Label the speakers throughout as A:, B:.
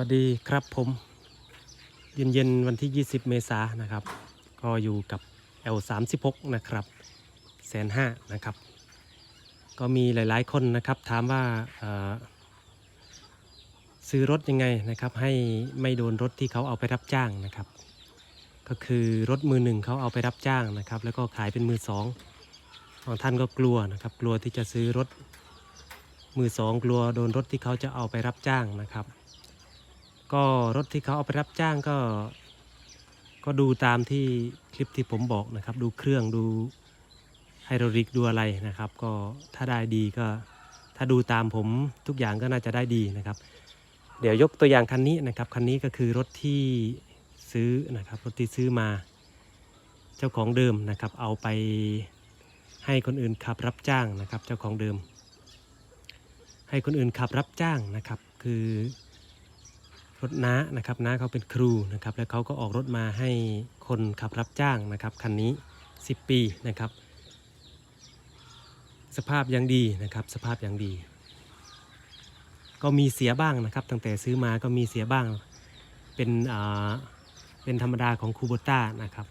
A: วัสดีครับผม เย็นเย็นๆวันที่ 20 เมษายนนะครับ ก็อยู่กับ L36 นะครับแสนห้านะครับ ก็มีหลายๆคนนะครับถามว่าซื้อรถยังไงนะครับ ให้ไม่โดนรถที่เขาเอาไปรับจ้างนะครับ ก็คือรถมือหนึ่งเขาเอาไปรับจ้างนะครับ แล้วก็ขายเป็นมือสองบางท่านก็กลัวนะครับ กลัวที่จะซื้อรถมือสองกลัวโดนรถที่เขาจะเอาไปรับจ้างนะครับ ก็รถที่เขาเอาไปรับจ้างก็ ก็ดูตามที่คลิปที่ผมบอกนะครับ ดูเครื่องดูไฮดรอลิกดูอะไรนะครับ ก็ถ้าได้ดีก็ถ้าดูตามผมทุกอย่างก็น่าจะได้ดีนะครับ เดี๋ยวยกตัวอย่างคันนี้นะครับคันนี้ก็คือรถที่ซื้อนะครับรถที่ซื้อมาเจ้าของเดิมนะครับ เอาไปให้คนอื่นขับรับจ้างนะครับ เจ้าของเดิม ให้คนอื่นขับรับจ้างนะครับ คือ รถน้านะครับน้าเขาเป็นครูนะครับแล้วเขาก็ออกรถมาให้คนขับรับจ้างนะครับคันนี้ 10 ปีนะครับ สภาพยังดีนะครับสภาพยังดี ก็มีเสียบ้างนะครับ ตั้งแต่ซื้อมาก็มีเสียบ้างเป็นอ่าเป็นธรรมดาของคูโบต้านะครับ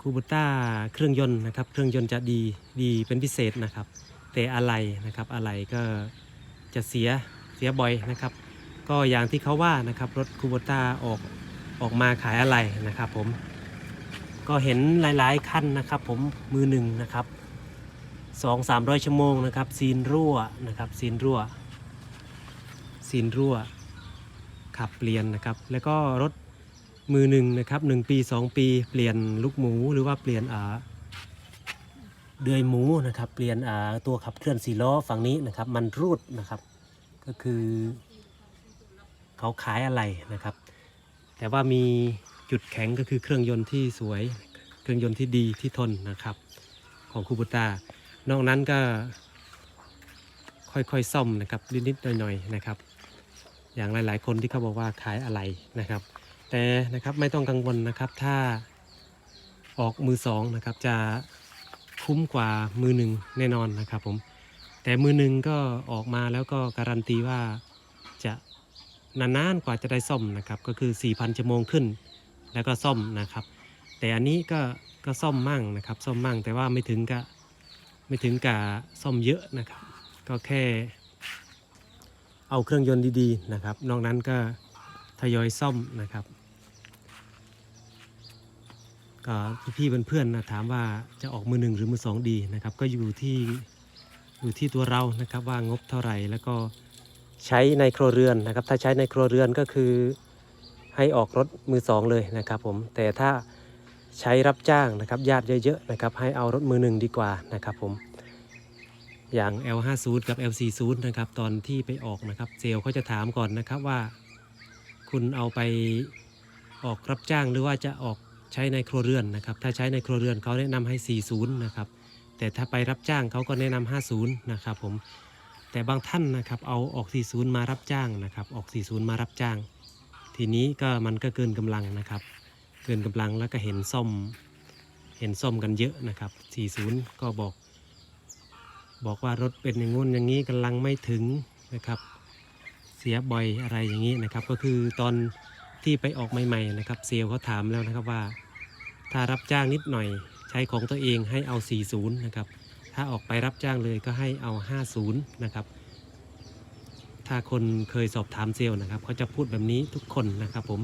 A: คูโบต้าเครื่องยนต์นะครับ เครื่องยนต์จะดีดีเป็นพิเศษนะครับ แต่อะไรนะครับอะไรก็จะเสียเสียบ่อยนะครับ ก็อย่างที่เขาว่านะครับรถคูโบต้าออกออกมาขายอะไรนะครับผมก็เห็นหลายๆคันนะครับผมมือหนึ่งนะครับสองสามร้อยชั่วโมงนะครับซีนรั่วนะครับซีนรั่วซีนรั่วขับเปลี่ยนนะครับ แล้วก็รถมือหนึ่งนะครับหนึ่งปีสองปี เปลี่ยนลูกหมูหรือว่าเปลี่ยนอ่าเดือยหมูนะครับ เปลี่ยนอ่าตัวขับเคลื่อนสี่ล้อฝั่งนี้นะครับ มันรูดนะครับ ก็คือ เขาขายอะไรนะครับ แต่ว่ามีจุดแข็งก็คือเครื่องยนต์ที่สวย เครื่องยนต์ที่ดีที่ทนนะครับ ของคูบูตานอกนั้นก็ค่อยๆซ่อมนะครับนิดๆหน่อยๆนะครับ อย่างหลายๆคนที่เขาบอกว่าขายอะไรนะครับ แต่นะครับไม่ต้องกังวลนะครับถ้าออกมือสองนะครับจะคุ้มกว่ามือหนึ่งแน่นอนนะครับผมแต่มือหนึ่งก็ออกมาแล้วก็การันตีว่า นานๆกว่าจะได้ซ่อมนะครับก็คือ 4,000ชั่วโมงขึ้น แล้วก็ซ่อมนะครับ แต่อันนี้ก็ก็ซ่อมมั่งนะครับซ่อมมั่งแต่ว่าไม่ถึงกับไม่ถึงกับซ่อมเยอะนะครับ ก็แค่เอาเครื่องยนต์ดีๆนะครับ นอกนั้นก็ทยอยซ่อมนะครับก็พี่ๆเพื่อนๆนะถามว่าจะออกมือหนึ่งหรือมือสองดีนะครับ ก็อยู่ที่อยู่ที่ตัวเรานะครับว่างบเท่าไหร่แล้วก็ ใช้ในครัวเรือนนะครับ ถ้าใช้ในครัวเรือนก็คือให้ออกรถมือสองเลยนะครับผมแต่ถ้าใช้รับจ้างนะครับญาติเยอะๆนะครับให้เอารถมือหนึ่งดีกว่านะครับผมอย่าง L50 กับ L40 นะครับตอนที่ไปออกนะครับเซลล์เขาจะถามก่อนนะครับว่า คุณเอาไปออกรับจ้างหรือว่าจะออกใช้ในครัวเรือนนะครับ ถ้าใช้ในครัวเรือนเขาแนะนำให้ 40 นะครับ แต่ถ้าไปรับจ้างเขาก็แนะนำ50 นะครับผม แต่บางท่านนะครับเอาออก 40 มารับจ้างนะครับ ออก 40 มารับจ้าง ทีนี้ก็มันก็เกินกำลังนะครับ เกินกำลังแล้วก็เห็นซ่อมเห็นซ่อมกันเยอะนะครับ 40 ก็บอก บอกว่ารถเป็นอย่างงู้นอย่างนี้กำลังไม่ถึงนะครับ เสียบ่อยอะไรอย่างนี้นะครับ ก็คือตอนที่ไปออกใหม่ๆนะครับเซลล์เขาถามแล้วนะครับว่า ถ้ารับจ้างนิดหน่อยใช้ของตัวเองให้เอา 40 นะครับ ถ้าออกไปรับจ้างเลยก็ให้เอา 50 นะครับ ถ้าคนเคยสอบถามเซลล์นะครับเขาจะพูดแบบนี้ทุกคนนะครับผม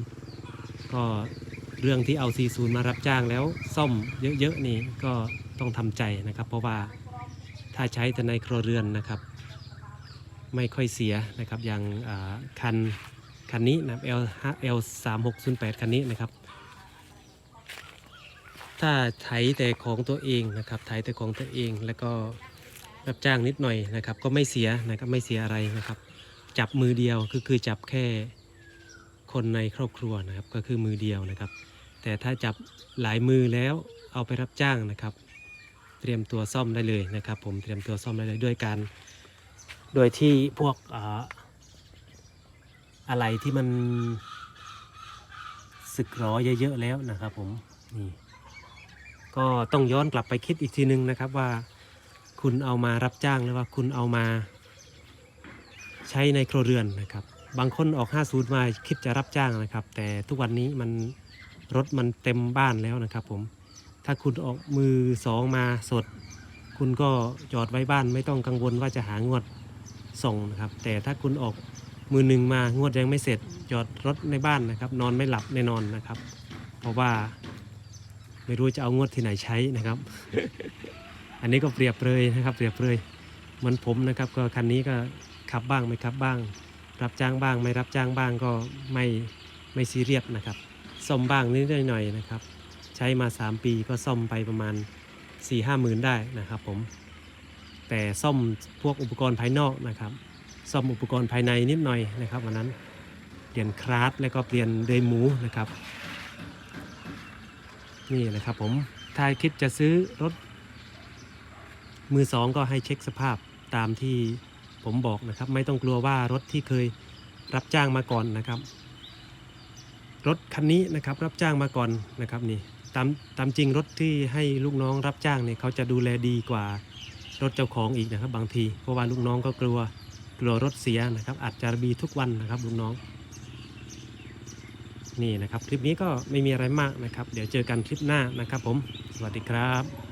A: ก็เรื่องที่เอา 40 มารับจ้างแล้วซ่อมเยอะๆนี่ก็ต้องทำใจนะครับ เพราะว่าถ้าใช้แต่ในครัวเรือนนะครับ ไม่ค่อยเสียนะครับอย่างคันคันนี้นะ L L 3 6 0 8คันนี้นะครับ ถ้าไถแต่ของตัวเองนะครับไถแต่ของตัวเองแล้วก็รับจ้างนิดหน่อยนะครับ ก็ไม่เสียนะครับไม่เสียอะไรนะครับ จับมือเดียวคือคือจับแค่คนในครอบครัวนะครับก็คือมือเดียวนะครับ แต่ถ้าจับหลายมือแล้วเอาไปรับจ้างนะครับ เตรียมตัวซ่อมได้เลยนะครับ ผมเตรียมตัวซ่อมได้เลยด้วยการโดยที่พวกออะไรที่มันสึกหรอเยอะๆแล้วนะครับผมนี่ ก็ต้องย้อนกลับไปคิดอีกทีนึงนะครับว่าคุณเอามารับจ้างหรือว่าคุณเอามาใช้ในครัวเรือนนะครับ บางคนออก 50 มาคิดจะรับจ้างนะครับ แต่ทุกวันนี้มันรถมันเต็มบ้านแล้วนะครับผมถ้าคุณออกมือสองมาสด คุณก็จอดไว้บ้านไม่ต้องกังวลว่าจะหางวดส่งนะครับ แต่ถ้าคุณออกมือหนึ่งมางวดยังไม่เสร็จ จอดรถในบ้านนะครับ นอนไม่หลับแน่นอนนะครับ เพราะว่า ไม่รู้จะเอางวดที่ไหนใช้นะครับ อันนี้ก็เปรียบเลยนะครับ เปรียบเลยเหมือนผมนะครับ ก็คันนี้ก็ขับบ้างไม่ขับบ้าง รับจ้างบ้าง ไม่รับจ้างบ้างก็ไม่ไม่ซีเรียสนะครับซ่อมบ้างนิดหน่อยนะครับ ใช้มา 3 ปีก็ซ่อมไปประมาณ 4 5หมื่นได้นะครับ ผม แต่ซ่อมพวกอุปกรณ์ภายนอกนะครับ ซ่อมอุปกรณ์ภายในนิดหน่อยนะครับวันนั้นเปลี่ยนคราสแล้วก็เปลี่ยนเดยหมูนะครับ นี่นะครับผมถ้าคิดจะซื้อรถ มือสองก็ให้เช็คสภาพตามที่ผมบอกนะครับ ไม่ต้องกลัวว่ารถที่เคยรับจ้างมาก่อนนะครับ รถคันนี้นะครับรับจ้างมาก่อนนะครับนี่ตามตามจริงรถที่ให้ลูกน้องรับจ้างเนี่ยเขาจะดูแลดีกว่ารถเจ้าของอีกนะครับ บางทีเพราะว่าลูกน้องก็กลัวกลัวรถเสียนะครับ อาจจะมีทุกวันนะครับลูกน้อง นี่นะครับ คลิปนี้ก็ไม่มีอะไรมากนะครับ เดี๋ยวเจอกันคลิปหน้านะครับผม สวัสดีครับ